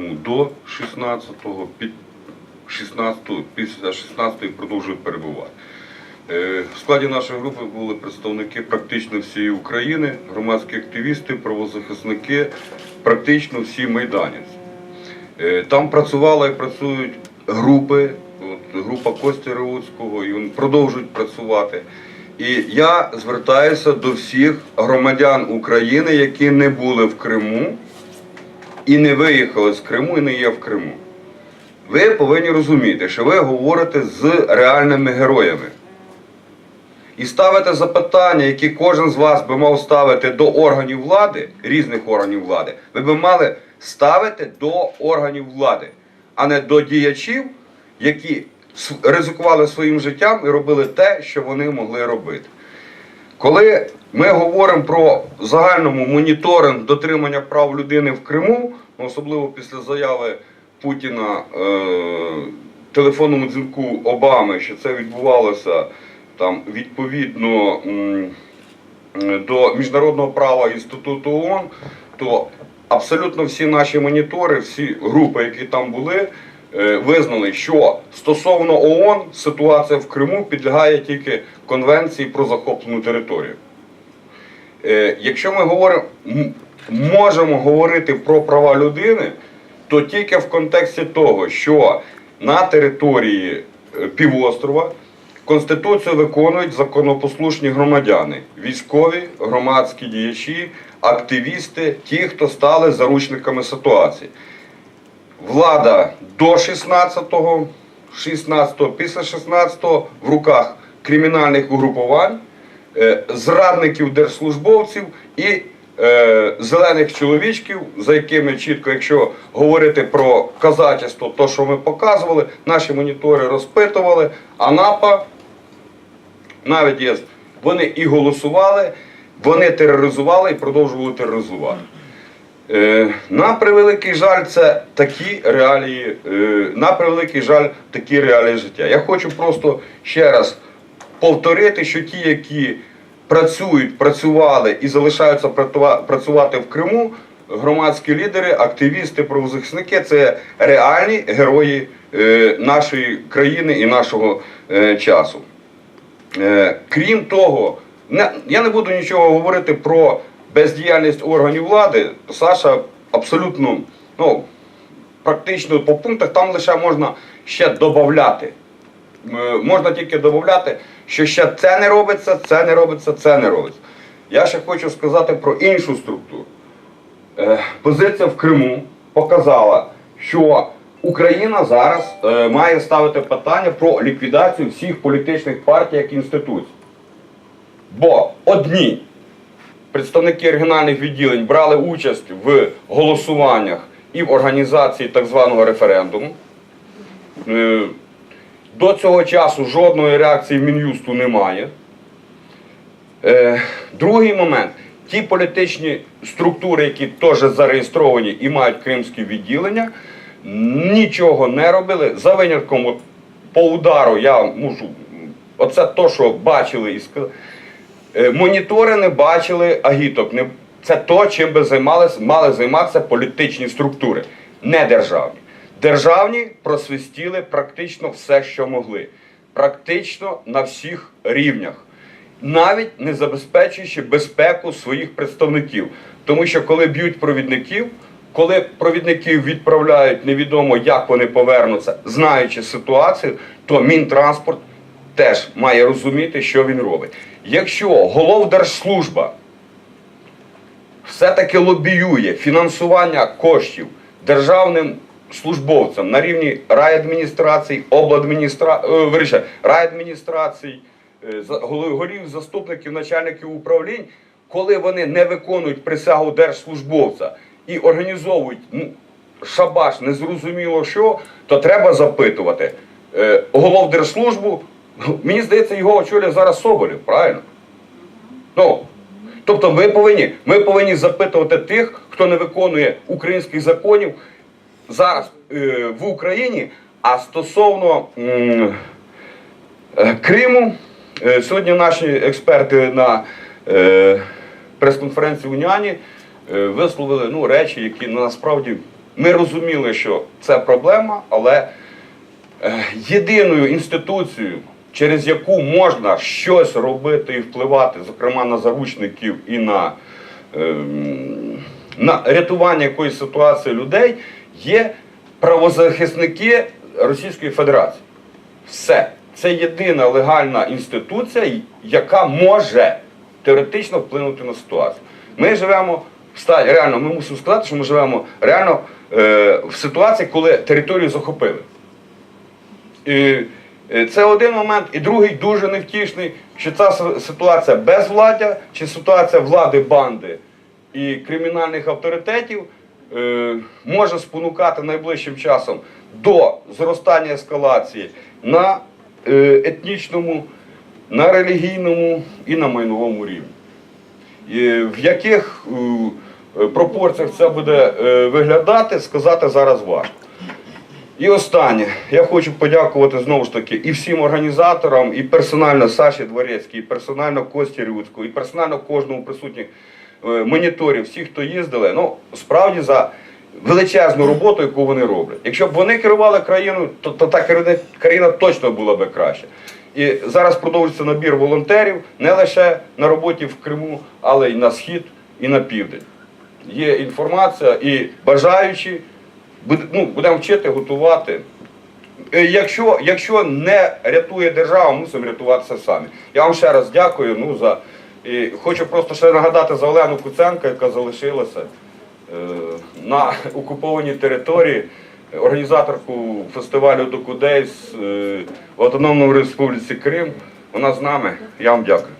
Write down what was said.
Криму до 16-го, під 16-го, після 16-го продовжують перебувати. Е, В складі нашої групи були представники практично всієї України, громадські активісти, правозахисники, практично всі майданівці. Е, Там працювали і працюють групи, от, група Кості Реуцького, і вони продовжують працювати. І я звертаюся до всіх громадян України, які не були в Криму і не виїхали з Криму і не є в Криму. Ви повинні розуміти, що ви говорите з реальними героями. І ставите запитання, які кожен з вас би мав ставити до органів влади, різних органів влади, ви би мали ставити до органів влади, а не до діячів, які ризикували своїм життям і робили те, що вони могли робити. Коли ми говоримо про загальному моніторинг дотримання прав людини в Криму, ну, особливо після заяви Путіна е, телефонному дзвінку Обами, що це відбувалося там відповідно до міжнародного права і статуту ООН, то абсолютно всі наші монітори, всі групи, які там були, визнали, що стосовно ООН ситуація в Криму підлягає тільки Конвенції про захоплену територію. Е, Якщо ми говоримо, можемо говорити про права людини, то тільки в контексті того, що на території е, півострова Конституцію виконують законопослушні громадяни, військові, громадські діячі, активісти, ті, хто стали заручниками ситуації. Влада до 16-го, 16-го, після 16-го в руках кримінальних угрупувань, е, зрадників держслужбовців і е, зелених чоловічків, за якими чітко, якщо говорити про казачество, то що ми показували, наші монітори розпитували, а НАПА навіть є, вони і голосували, вони тероризували і продовжували тероризувати. Е, на превеликий жаль, це такі реалії, е, на превеликий жаль, такі реалії життя. Я хочу просто ще раз повторити, що ті, які працюють, працювали і залишаються працювати в Криму, громадські лідери, активісти, правозахисники це реальні герої е, нашої країни і нашого часу. Крім того, я не буду нічого говорити про бездіяльність органів влади. Саша абсолютно, ну, практично по пунктах там лише можна ще додати. Можна тільки додати, що ще це не робиться, це не робиться, це не робиться. Я ще хочу сказати про іншу структуру. Е, Позиція в Криму показала, що Україна зараз е, має ставити питання про ліквідацію всіх політичних партій як інституцій. Бо одні представники регіональних відділень брали участь в голосуваннях і в організації так званого референдуму. Е, До цього часу жодної реакції Мін'юсту немає. Е, Другий момент. Ті політичні структури, які теж зареєстровані і мають кримські відділення, нічого не робили. За винятком по удару я можу. Оце то, що бачили і сказали. Е, Монітори не бачили агіток. Це то, чим би займалися, мали займатися політичні структури, не державні. Державні просвистіли практично все, що могли. Практично на всіх рівнях. Навіть не забезпечуючи безпеку своїх представників. Тому що коли б'ють провідників, коли провідників відправляють невідомо, як вони повернуться, знаючи ситуацію, то Мінтранспорт теж має розуміти, що він робить. Якщо головдержслужба все-таки лобіює фінансування коштів державним службовцям на рівні райадміністрацій, обладміністрацій, виріше, райадміністрацій, е, голів, заступників, начальників управлінь, коли вони не виконують присягу держслужбовця і організовують ну, шабаш, незрозуміло що, то треба запитувати е, голов держслужбу. Мені здається, його очолює зараз Соболєв, правильно? Ну, тобто ми повинні, ми повинні запитувати тих, хто не виконує українських законів зараз е, в Україні. А стосовно е, Криму, е, сьогодні наші експерти на е, прес-конференції в Уніані е, висловили ну, речі, які ну, насправді Ми розуміли, що це проблема, але е, єдиною інституцією, через яку можна щось робити і впливати, зокрема на заручників і на, ем, на рятування якоїсь ситуації людей, є правозахисники Російської Федерації. Все. Це єдина легальна інституція, яка може теоретично вплинути на ситуацію. Ми живемо в стадії, реально, ми мусимо сказати, що ми живемо реально е, в ситуації, коли територію захопили. І е, це один момент. І другий дуже невтішний, що ця ситуація безвладдя, чи ситуація влади банди і кримінальних авторитетів е, може спонукати найближчим часом до зростання ескалації на е, етнічному, на релігійному і на майновому рівні. В яких е, е, пропорціях це буде е, виглядати, сказати зараз важко. І останнє, я хочу подякувати знову ж таки і всім організаторам, і персонально Саші Дворецькій, і персонально Кості Рюцьку, і персонально кожному присутніх е, моніторів, всіх, хто їздили, ну справді за величезну роботу, яку вони роблять. Якщо б вони керували країною, то, то та країна, точно була б краще. І зараз продовжується набір волонтерів не лише на роботі в Криму, але й на схід і на південь. Є інформація і бажаючі ну, будемо вчити, готувати. Е, Якщо, якщо не рятує держава, мусимо рятуватися самі. Я вам ще раз дякую. Ну, за, і хочу просто ще нагадати за Олену Куценко, яка залишилася е, на окупованій території, організаторку фестивалю Докудейс е, в Автономному Республіці Крим. Вона з нами. Я вам дякую.